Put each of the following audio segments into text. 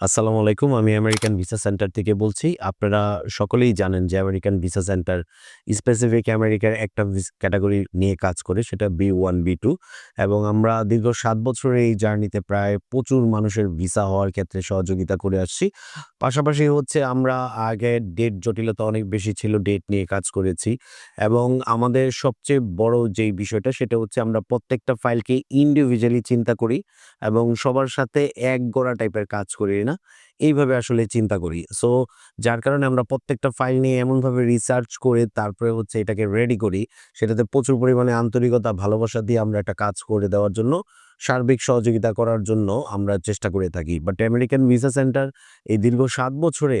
আসসালামু আলাইকুম। আমি আমেরিকান ভিসা সেন্টার থেকে বলছি। আপনারা সকলেই জানেন যে আমেরিকান ভিসা সেন্টার স্পেসিফিক আমেরিকার একটা ক্যাটেগরি নিয়ে কাজ করে সেটা B1, B2 এবং আমরা দীর্ঘ সাত বছরের এই জার্নিতে প্রায় প্রচুর মানুষের ভিসা হওয়ার ক্ষেত্রে সহযোগিতা করে আসছি। পাশাপাশি হচ্ছে আমরা আগে ডেট জটিলতা অনেক বেশি ছিল, ডেট নিয়ে কাজ করেছি এবং আমাদের সবচেয়ে বড় যেই বিষয়টা সেটা হচ্ছে আমরা প্রত্যেকটা ফাইলকে ইন্ডিভিজুয়ালি চিন্তা করি এবং সবার সাথে এক একগোড়া টাইপের কাজ করি। এইভাবে আসলে চিন্তা করি। সো যার কারণে আমরা প্রত্যেকটা ফাইল নিয়ে এমনভাবে রিসার্চ করে তারপরে হচ্ছে এটাকে রেডি করি, সেটাতে প্রচুর পরিমাণে আন্তরিকতা, ভালোবাসা দিয়ে আমরা একটা কাজ করে দেওয়ার জন্য সার্বিক সহযোগিতা করার জন্য আমরা চেষ্টা করে থাকি। বাট আমেরিকান ভিসা সেন্টার এই দীর্ঘ সাত বছরে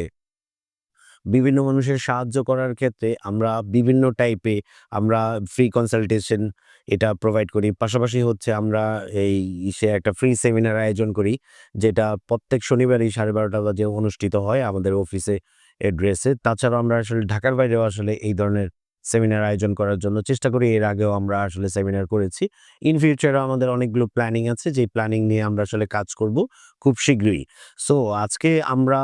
বিভিন্ন মানুষের সাহায্য করার ক্ষেত্রে আমরা বিভিন্ন টাইপে আমরা ফ্রি কনসালটেশন এটা প্রোভাইড করি। পাশাপাশি হচ্ছে আমরা এই সে একটা ফ্রি সেমিনার আয়োজন করি, যেটা প্রত্যেক শনিবারই 12:30 বাজে অনুষ্ঠিত হয় আমাদের অফিসে এড্রেসে। তাছাড়াও আমরা আসলে ঢাকার বাইরেও আসলে এই ধরনের সেমিনার আয়োজন করার জন্য চেষ্টা করি। এর আগেও আমরা আসলে সেমিনার করেছি। ইন ফিউচারেও আমাদের অনেকগুলো প্ল্যানিং আছে, যেই প্ল্যানিং নিয়ে আমরা আসলে কাজ করব খুব শীঘ্রই। সো আজকে আমরা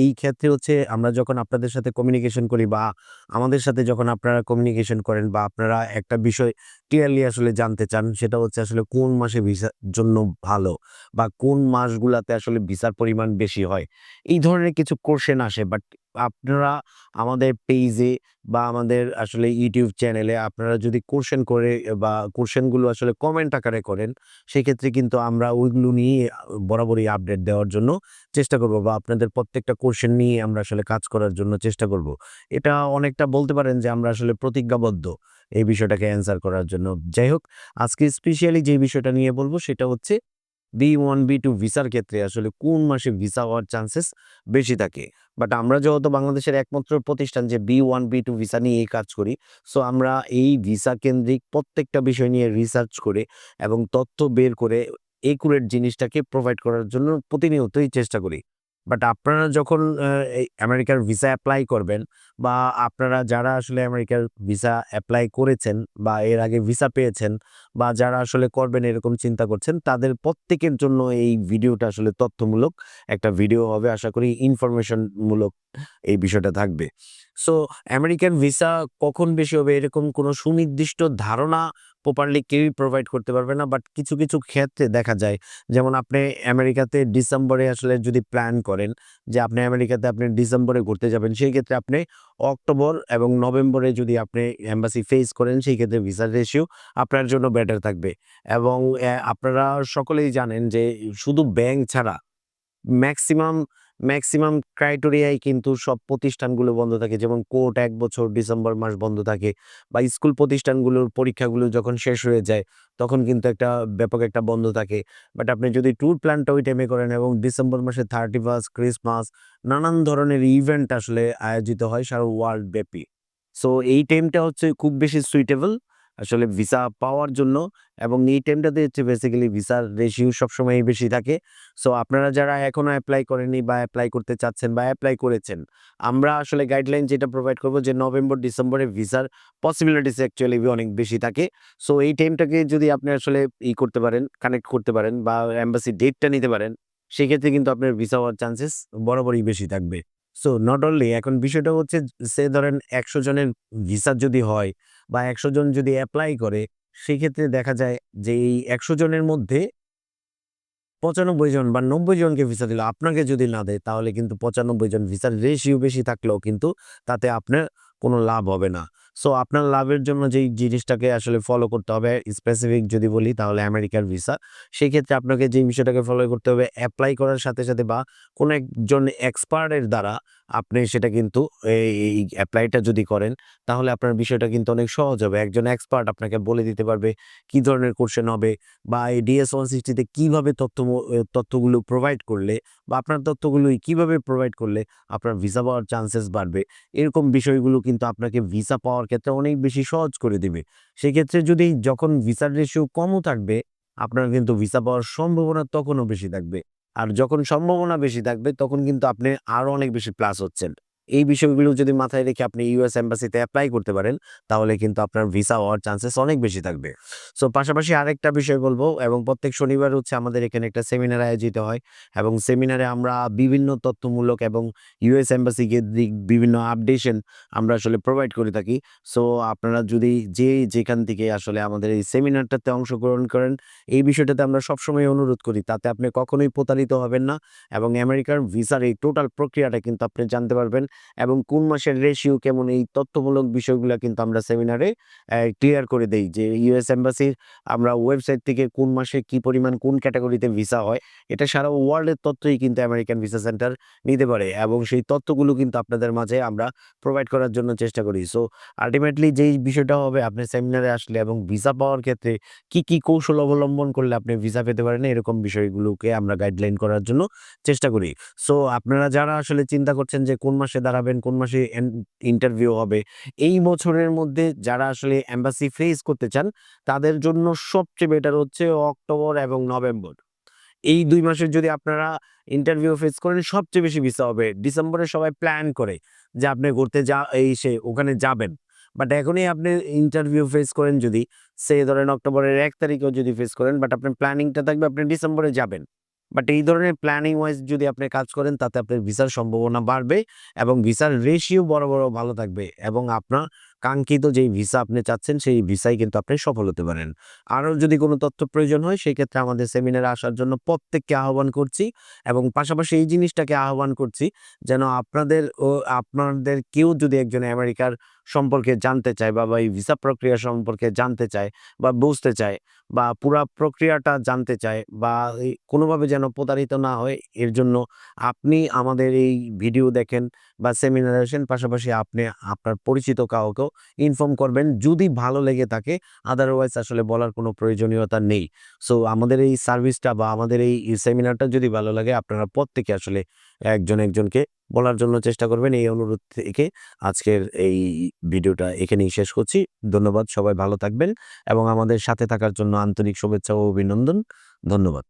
এই ক্ষেত্রে হচ্ছে আমরা যখন আপনাদের সাথে কমিউনিকেশন করি বা আমাদের সাথে যখন আপনারা কমিউনিকেশন করেন বা আপনারা একটা বিষয় ক্লিয়ারলি আসলে জানতে চান, সেটা হচ্ছে আসলে কোন মাসে ভিসার জন্য ভালো বা কোন মাসগুলাতে আসলে ভিসার পরিমাণ বেশি হয়। এই ধরনের কিছু কোয়েশ্চেন আসে বাট আপনারা আমাদের পেইজে বা আমাদের আসলে ইউটিউব চ্যানেলে আপনারা যদি কোশ্চেন করে বা কোশ্চেনগুলো আসলে কমেন্ট আকারে করেন, সেক্ষেত্রে কিন্তু আমরা ওইগুলো নিয়ে বরাবরই আপডেট দেওয়ার জন্য চেষ্টা করব বা আপনাদের প্রত্যেকটা কোয়েশ্চেন নিয়ে আমরা আসলে কাজ করার জন্য চেষ্টা করব। এটা অনেকটা বলতে পারেন যে আমরা আসলে প্রতিজ্ঞাবদ্ধ এই বিষয়টাকে অ্যান্সার করার জন্য। যাই হোক, আজকে স্পেশালি যে বিষয়টা নিয়ে বলব সেটা হচ্ছে B1, B2 ভিসার ক্ষেত্রে আসলে কোন মাসে ভিসা হওয়ার চান্সেস বেশি থাকে। বাট আমরা যেহেতু বাংলাদেশের একমাত্র প্রতিষ্ঠান যে B1, B2 ভিসা নিয়ে এই কাজ করি, সো আমরা এই ভিসা কেন্দ্রিক প্রত্যেকটা বিষয় নিয়ে রিসার্চ করে এবং তথ্য বের করে একুরেট জিনিসটাকে প্রোভাইড করার জন্য প্রতিনিয়তই চেষ্টা করি। বাট আপনারা যখন আমেরিকার ভিসা অ্যাপ্লাই করবেন বা আপনারা যারা আসলে আমেরিকার ভিসা অ্যাপ্লাই করেছেন বা এর আগে ভিসা পেয়েছেন বা যারা আসলে করবেন এরকম চিন্তা করছেন, তাদের প্রত্যেকের জন্য এই ভিডিওটা আসলে তথ্যমূলক একটা ভিডিও হবে। আশা করি ইনফরমেশনমূলক এই বিষয়টা থাকবে। সো আমেরিকান ভিসা কখন বেশি হবে এরকম কোনো সুনির্দিষ্ট ধারণা প্রপারলি কেউই প্রোভাইড করতে পারবে না। বাট কিছু, কিছু ক্ষেত্রে দেখা যায় যেমন আপনি আমেরিকাতে ডিসেম্বরে আসলে যদি প্ল্যান করেন যে আপনি আমেরিকাতে আপনি ডিসেম্বরে ঘুরতে যাবেন, সেই ক্ষেত্রে আপনি অক্টোবর এবং নভেম্বরে যদি আপনি এম্বাসি ফেস করেন, সেই ক্ষেত্রে ভিসার রেশিও আপনার জন্য বেটার থাকবে এবং আপনারা সকলেই জানেন যে শুধু ব্যাংক ছাড়া ম্যাক্সিমাম, ম্যাক্সিমাম ক্রাইটেরিয়ায় কিন্তু সব প্রতিষ্ঠানগুলো বন্ধ থাকে। যেমন কোর্ট এক বছর ডিসেম্বর মাস বন্ধ থাকে বা স্কুল প্রতিষ্ঠানগুলোর পরীক্ষাগুলো যখন শেষ হয়ে যায়, তখন কিন্তু একটা ব্যাপক একটা বন্ধ থাকে। বাট আপনি যদি ট্যুর প্ল্যানটা ওই টাইমে করেন এবং ডিসেম্বর মাসে 31st ক্রিসমাস নানান ধরনের ইভেন্ট আসলে আয়োজিত হয় সারা ওয়ার্ল্ড ব্যাপী। সো এই টাইমটা হচ্ছে খুব বেশি সুইটেবল আসলে ভিসা পাওয়ার জন্য এবং এই টাইমটাতে হচ্ছে বেসিক্যালি ভিসার রেশিও সবসময়ই বেশি থাকে। সো আপনারা যারা এখনও অ্যাপ্লাই করেননি বা অ্যাপ্লাই করতে চাচ্ছেন বা অ্যাপ্লাই করেছেন, আমরা আসলে গাইডলাইন যেটা প্রোভাইড করব যে নভেম্বর, ডিসেম্বরে ভিসার পসিবিলিটিস অ্যাকচুয়ালি অনেক বেশি থাকে। সো এই টাইমটাকে যদি আপনি আসলে ই করতে পারেন, কানেক্ট করতে পারেন বা এম্বাসি ডেটটা নিতে পারেন, সেক্ষেত্রে কিন্তু আপনার ভিসা হওয়ার চান্সেস বরাবরই বেশি থাকবে। সো নট অনলি এখন বিষয়টা হচ্ছে সে ধরেন ১০০ জনের ভিসা যদি হয় বা ১০০ জন যদি অ্যাপ্লাই করে, সেক্ষেত্রে দেখা যায় যে এই ১০০ জনের মধ্যে ৯৫ জন বা ৯০ জনকে ভিসা দিল। আপনাকে যদি না দেয় তাহলে কিন্তু ৯৫ জন ভিসার রেশিও বেশি থাকলেও কিন্তু তাতে আপনার কোনো লাভ হবে না। সো আপনার লাভের জন্য যেই জিনিসটাকে আসলে ফলো করতে হবে স্পেসিফিক যদি বলি তাহলে আমেরিকার ভিসা। সেই ক্ষেত্রে আপনাকে যেই বিষয়টাকে ফলো করতে হবে অ্যাপ্লাই করার সাথে, সাথে বা কোনো একজন এক্সপার্টের দ্বারা আপনি সেটা কিন্তু এই এপ্লাইটা যদি করেন, তাহলে আপনার বিষয়টা কিন্তু অনেক সহজ হবে। একজন এক্সপার্ট আপনাকে বলে দিতে পারবে কি ধরনের কোয়েশ্চেন হবে বা এই DS-160 তে কীভাবে তথ্য তথ্যগুলো প্রোভাইড করলে বা আপনার তথ্যগুলো কীভাবে প্রোভাইড করলে আপনার ভিসা পাওয়ার চান্সেস বাড়বে। এরকম বিষয়গুলো কিন্তু আপনাকে ভিসা পাওয়ার ক্ষেত্রে অনেক বেশি সহজ করে দিবে। সেক্ষেত্রে যদি যখন ভিসার রেশিও কমও থাকবে, আপনার কিন্তু ভিসা পাওয়ার সম্ভাবনা তখনও বেশি থাকবে। আর যখন সম্ভাবনা বেশি থাকবে তখন কিন্তু আপনি আরও অনেক বেশি প্লাস হচ্ছেন। এই বিষয়গুলো যদি মাথায় রেখে আপনি ইউএস এম্বাসিতে অ্যাপ্লাই করতে পারেন, তাহলে কিন্তু আপনার ভিসা হওয়ার চান্সেস অনেক বেশি থাকবে। সো পাশাপাশি আরেকটা বিষয় বলব, এবং প্রত্যেক শনিবার হচ্ছে আমাদের এখানে একটা সেমিনার আয়োজিত হয়, এবং সেমিনারে আমরা বিভিন্ন তথ্যমূলক এবং ইউএস এম্বাসিকে বিভিন্ন আপডেশন আমরা আসলে প্রোভাইড করে থাকি। সো আপনারা যদি যে যেখান থেকে আসলে আমাদের এই সেমিনারটাতে অংশগ্রহণ করেন, এই বিষয়টাতে আমরা সবসময় অনুরোধ করি, তাতে আপনি কখনোই প্রতারিত হবেন না, এবং আমেরিকার ভিসার এই টোটাল প্রক্রিয়াটা কিন্তু আপনি জানতে পারবেন এবং কোন মাসের রেশিও কেমন, এই তথ্যমূলক বিষয়গুলো কিন্তু আমরা সেমিনারে ক্লিয়ার করে দেই যে ইউএস এম্বাসির আমরা ওয়েবসাইট থেকে কোন মাসে কি পরিমাণ কোন ক্যাটাগরিতে ভিসা হয়, এটা সারা ওয়ার্ল্ডের তথ্যই কিন্তু আমেরিকান ভিসা সেন্টার নিতে পারে এবং সেই তথ্যগুলো কিন্তু আপনাদের মাঝে আমরা প্রোভাইড করার জন্য চেষ্টা করি। সো আলটিমেটলি যেই বিষয়টা হবে, আপনি সেমিনারে আসলে এবং ভিসা পাওয়ার ক্ষেত্রে কি কি কৌশল অবলম্বন করলে আপনি ভিসা পেতে পারেন, এরকম বিষয়গুলোকে আমরা গাইডলাইন করার জন্য চেষ্টা করি। সো আপনারা যারা আসলে চিন্তা করছেন যে কোন মাসে দাঁড়াবেন, কোন মাসে ইন্টারভিউ হবে। এই বছরের মধ্যে যারা আসলে এম্বাসি ফেস করতে চান, তাদের জন্য সবচেয়ে বেটার হচ্ছে অক্টোবর এবং নভেম্বর। এই দুই মাসের যদি আপনারা ইন্টারভিউ ফেস করেন, সবচেয়ে বেশি ভিসা হবে। ডিসেম্বরে সবাই প্ল্যান করে যে আপনি ঘুরতে যা, এই সে, ওখানে যাবেন। বাট এখনই আপনি ইন্টারভিউ ফেস করেন যদি, সে ধরেন অক্টোবরের এক তারিখেও যদি ফেস করেন বাট আপনার প্ল্যানিংটা থাকবে আপনি ডিসেম্বরে যাবেন। বাট এই ধরনের প্ল্যানিং ওয়াইজ যদি আপনি কাজ করেন, তাতে আপনার ভিসার সম্ভাবনা বাড়বে এবং ভিসার রেশিও বড় বড়, ভালো থাকবে এবং আপনার কাঙ্ক্ষিত যেই ভিসা আপনি চাচ্ছেন, সেই ভিসায় কিন্তু আপনি সফল হতে পারেন। আরও যদি কোনো তথ্য প্রয়োজন হয়, সেই ক্ষেত্রে আমাদের সেমিনারে আসার জন্য প্রত্যেককে আহ্বান করছি এবং পাশাপাশি এই জিনিসটাকে আহ্বান করছি যেন আপনাদের ও আপনাদের কেউ যদি একজন আমেরিকার সম্পর্কে জানতে চায় বা এই ভিসা প্রক্রিয়া সম্পর্কে জানতে চায় বা বুঝতে চায় বা পুরা প্রক্রিয়াটা জানতে চায় বা কোনোভাবে যেন প্রতারিত না হয়, এর জন্য আপনি আমাদের এই ভিডিও দেখেন বা সেমিনারে আসেন পাশাপাশি আপনি আপনার পরিচিত কাউকেও ইনফর্ম করবেন যদি ভালো লেগে থাকে আদারওয়াইজ আসলে বলার কোনো প্রয়োজনীয়তা নেই। সো আমাদের এই সার্ভিসটা বা আমাদের এই সেমিনারটা যদি ভালো লাগে, আপনারা প্রত্যেকে আসলে একজন একজনকে বলার জন্য চেষ্টা করবেন। এই অনুরোধ থেকে আজকের এই ভিডিওটা এখানেই শেষ করছি। ধন্যবাদ, সবাই ভালো থাকবেন এবং আমাদের সাথে থাকার জন্য আন্তরিক শুভেচ্ছা ও অভিনন্দন। ধন্যবাদ।